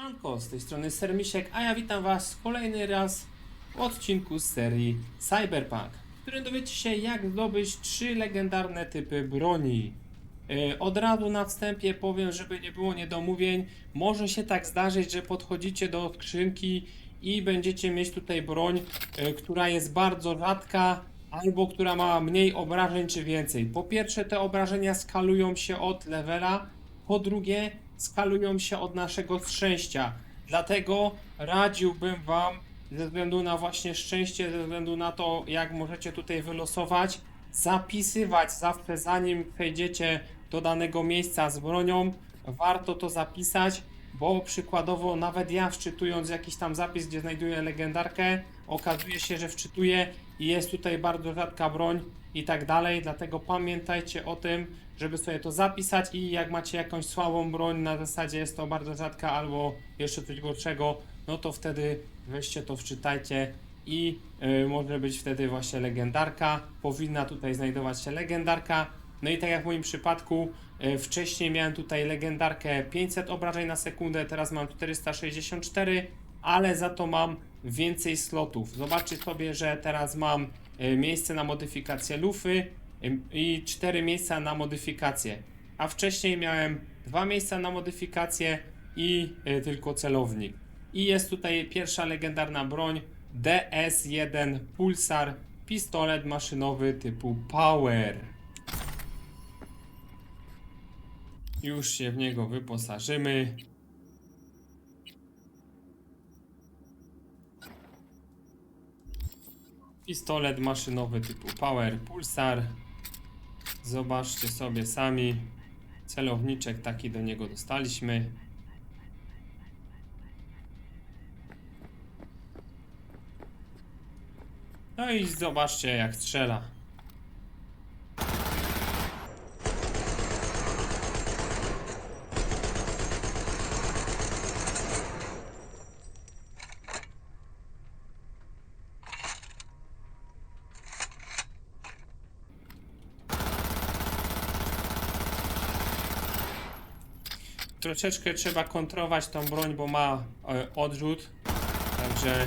Siemanko, z tej strony Sermisiek, a ja witam was kolejny raz w odcinku z serii Cyberpunk, w którym dowiecie się jak zdobyć trzy legendarne typy broni. Yy, Od razu na wstępie powiem, żeby nie było niedomówień, może się tak zdarzyć, że podchodzicie do skrzynki i będziecie mieć tutaj broń, yy, która jest bardzo rzadka, albo która ma mniej obrażeń czy więcej. Po pierwsze te obrażenia skalują się od levela, po drugie, skalują się od naszego szczęścia. Dlatego radziłbym Wam, ze względu na właśnie szczęście, ze względu na to, jak możecie tutaj wylosować, zapisywać zawsze, zanim wejdziecie do danego miejsca z bronią. Warto to zapisać, bo przykładowo, nawet ja wczytując jakiś tam zapis, gdzie znajduję legendarkę, okazuje się, że wczytuję i jest tutaj bardzo rzadka broń i tak dalej. Dlatego pamiętajcie o tym, żeby sobie to zapisać i jak macie jakąś słabą broń, na zasadzie jest to bardzo rzadka albo jeszcze coś gorszego, no to wtedy weźcie to, wczytajcie i y, może być wtedy właśnie legendarka. Powinna tutaj znajdować się legendarka. No i tak jak w moim przypadku, y, wcześniej miałem tutaj legendarkę 500 obrażeń na sekundę, teraz mam 464, ale za to mam więcej slotów. Zobaczcie sobie, że teraz mam y, miejsce na modyfikację lufy, i cztery miejsca na modyfikację. A wcześniej miałem dwa miejsca na modyfikację i y, tylko celownik. I jest tutaj pierwsza legendarna broń DS1 Pulsar, pistolet maszynowy typu Power. Już się w niego wyposażymy. Pistolet maszynowy typu Power Pulsar. Zobaczcie sobie sami. Celowniczek taki do niego dostaliśmy. No i zobaczcie jak strzela. Troszeczkę trzeba kontrolować tą broń, bo ma e, odrzut. Także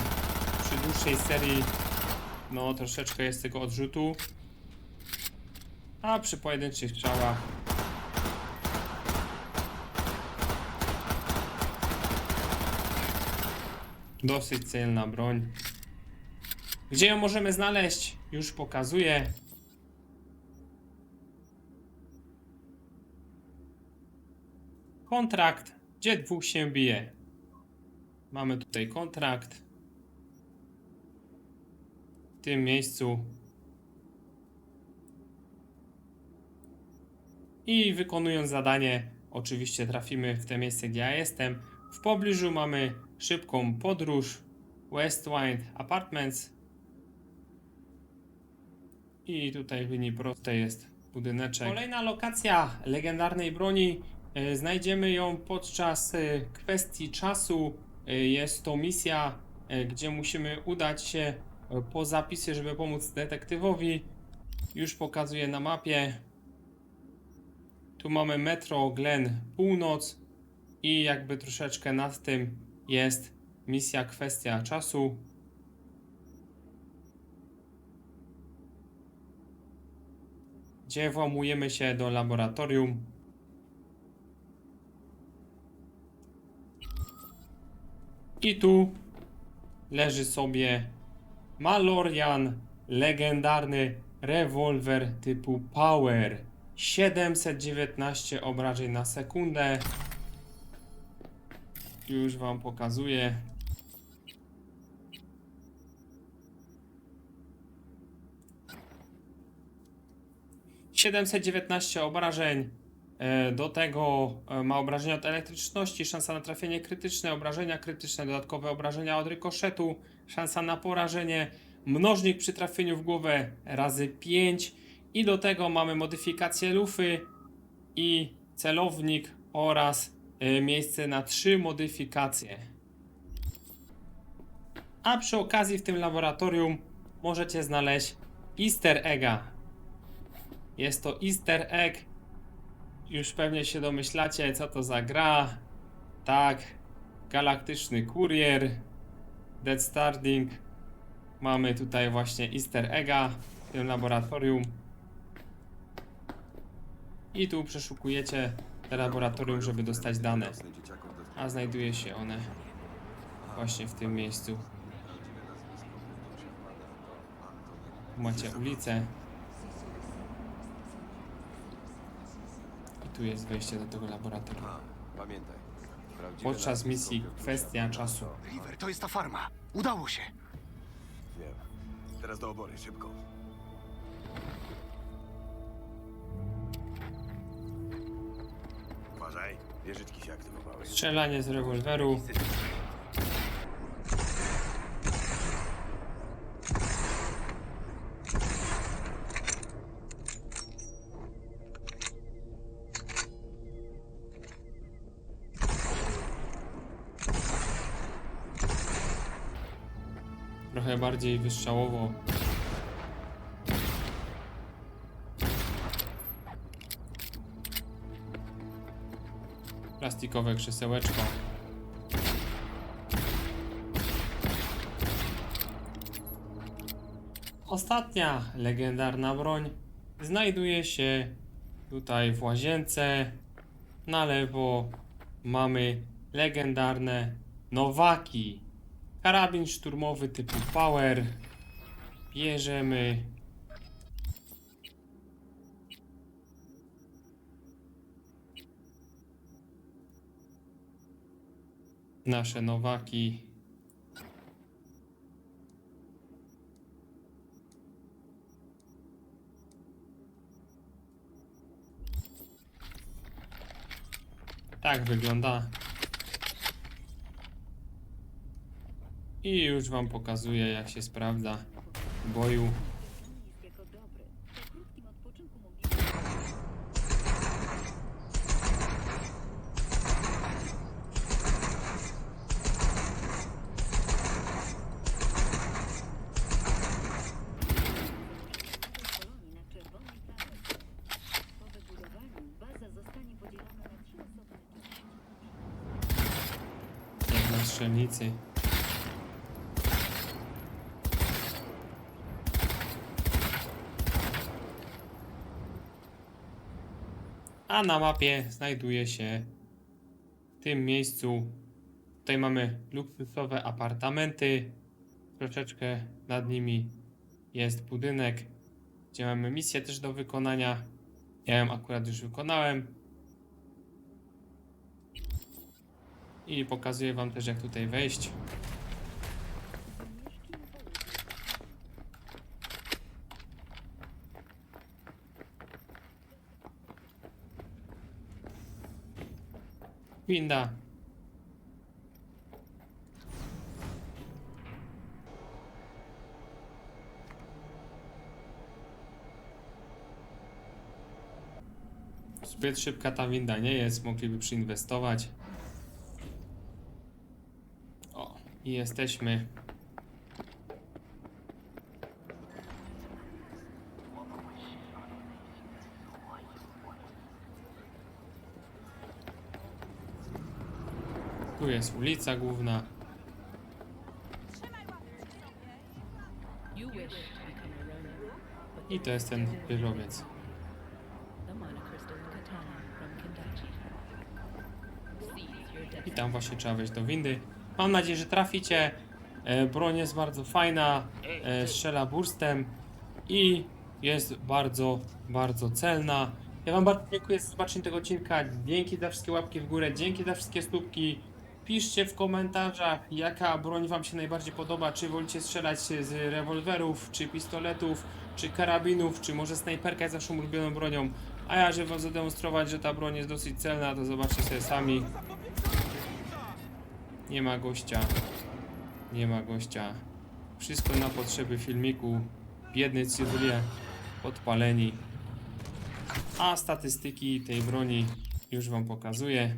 przy dłuższej serii no troszeczkę jest tego odrzutu. A przy pojedynczych strzałach dosyć celna broń. Gdzie ją możemy znaleźć? Już pokazuję. Kontrakt, gdzie dwóch się bije. Mamy tutaj kontrakt. W tym miejscu. I wykonując zadanie, oczywiście trafimy w te miejsce, gdzie ja jestem. W pobliżu mamy szybką podróż. Westwind Apartments. I tutaj w linii prostej jest budyneczek. Kolejna lokacja legendarnej broni. E, Znajdziemy ją podczas e, kwestii czasu. E, Jest to misja, gdzie musimy udać się po zapisy, żeby pomóc detektywowi. Już pokazuję na mapie. Tu mamy metro Glen Północ i jakby troszeczkę nad tym jest misja kwestia czasu. Gdzie włamujemy się do laboratorium. I tu leży sobie Malorian, legendarny rewolwer typu Power. 719 obrażeń na sekundę. Już wam pokazuję. Siedemset dziewiętnaście obrażeń. E, Do tego e, ma obrażenia od elektryczności, szansa na trafienie krytyczne, obrażenia krytyczne, dodatkowe obrażenia od rykoszetu, szansa na porażenie, mnożnik przy trafieniu w głowę razy 5 i do tego mamy modyfikację lufy i celownik oraz e, miejsce na 3 modyfikacje. A przy okazji w tym laboratorium możecie znaleźć easter egga. Jest to easter egg już pewnie się domyślacie, co to za gra. Tak, Galaktyczny Kurier, Dead Starting. Mamy tutaj właśnie Easter Egga w tym laboratorium. I tu przeszukujecie te laboratorium, żeby dostać dane. A znajduje się one właśnie w tym miejscu. Macie ulicę. Tu jest wejście do tego laboratorium. Pamiętaj. prawdziwe Podczas nazwisko misji kwestia czasu. River, to jest ta farma. Udało się. Wiem. Teraz do obory, szybko. Uważaj, wieżyczki się aktywowały. Strzelanie z rewolweru. Trochę bardziej wystrzałowo. Plastikowe krzesełeczko. Ostatnia legendarna broń znajduje się tutaj w łazience. Na lewo mamy legendarne Nowaki. Karabin szturmowy typu Power. Bierzemy. Nasze Nowaki. Tak wygląda. I już wam pokazuję jak się sprawdza w boju. jako dobry. Po krótkim odpoczynku mogliśmy kolonii na czerwonej planecie. Po wybudowaniu baza zostanie podzielona na trzy osobne części. Jak na strzelnicy. A na mapie znajduje się w tym miejscu. Tutaj mamy luksusowe apartamenty. Troszeczkę nad nimi jest budynek, gdzie mamy misję też do wykonania. Ja ją akurat już wykonałem. I pokazuję wam też jak tutaj wejść. Winda. Zbyt szybka ta winda nie jest, mogliby przyinwestować. O, i jesteśmy. Tu jest ulica główna. I to jest ten your I tam właśnie trzeba wejść do windy. Mam nadzieję, że traficie. E, broń jest bardzo fajna. E, strzela burstem. I jest bardzo, bardzo celna. Ja Wam bardzo dziękuję za zobaczenie tego odcinka. Dzięki za wszystkie łapki w górę. Dzięki za wszystkie stópki. Piszcie w komentarzach, jaka broń Wam się najbardziej podoba. Czy wolicie strzelać z rewolwerów, czy pistoletów, czy karabinów, czy może snajperka jest Waszą ulubioną bronią. A ja, żeby Wam zademonstrować, że ta broń jest dosyć celna, to zobaczcie sobie sami. Nie ma gościa. Nie ma gościa. Wszystko na potrzeby filmiku. Biedny cywile podpaleni. A statystyki tej broni już Wam pokazuję.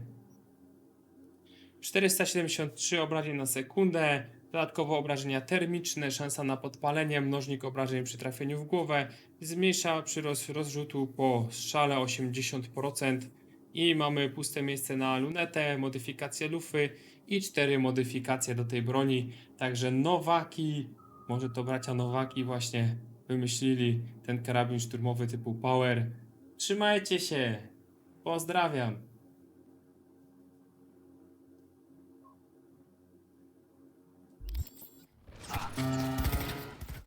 473 obrażeń na sekundę, dodatkowo obrażenia termiczne, szansa na podpalenie, mnożnik obrażeń przy trafieniu w głowę, zmniejsza przyrost rozrzutu po strzale 80% i mamy puste miejsce na lunetę, modyfikację lufy i cztery modyfikacje do tej broni. Także Nowaki, może to bracia Nowaki właśnie wymyślili ten karabin szturmowy typu Power. Trzymajcie się. Pozdrawiam.